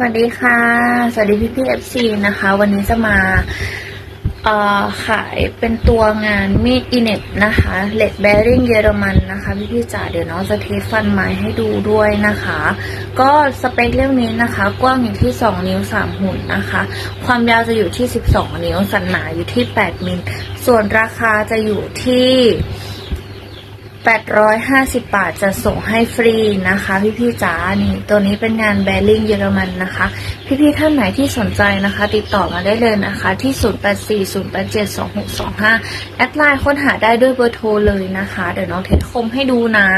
สวัสดีค่ะ สวัสดีพี่พี่เอฟซีนะคะ วันนี้จะมาเอ่อขายเป็นตัวงานมีดอินเน็ตนะคะเลดแบริ่งเยอรมันนะคะ พี่พี่จ๋าเดี๋ยวน้องจะเทสฟันไม้ให้ดูด้วยนะคะ ก็สเปคเรื่องนี้นะคะ กว้างอยู่ที่ 2 นิ้ว 3 หุ่นนะคะ ความยาวจะอยู่ที่ 12 นิ้ว สันหนาอยู่ที่ 8 มิล ส่วนราคาจะอยู่ที่ 850 บาทจะส่งให้ฟรีนะคะ พี่ๆจ๋านี่ตัวนี้เป็นงานแบริ่งเยอรมันนะคะ พี่ๆท่านไหนที่สนใจนะคะ ติดต่อมาได้เลยนะคะที่ 0840872625 แอดไลน์ค้นหาได้ด้วยเบอร์โทรเลยนะคะ เดี๋ยวน้องเทสคมให้ดูนะ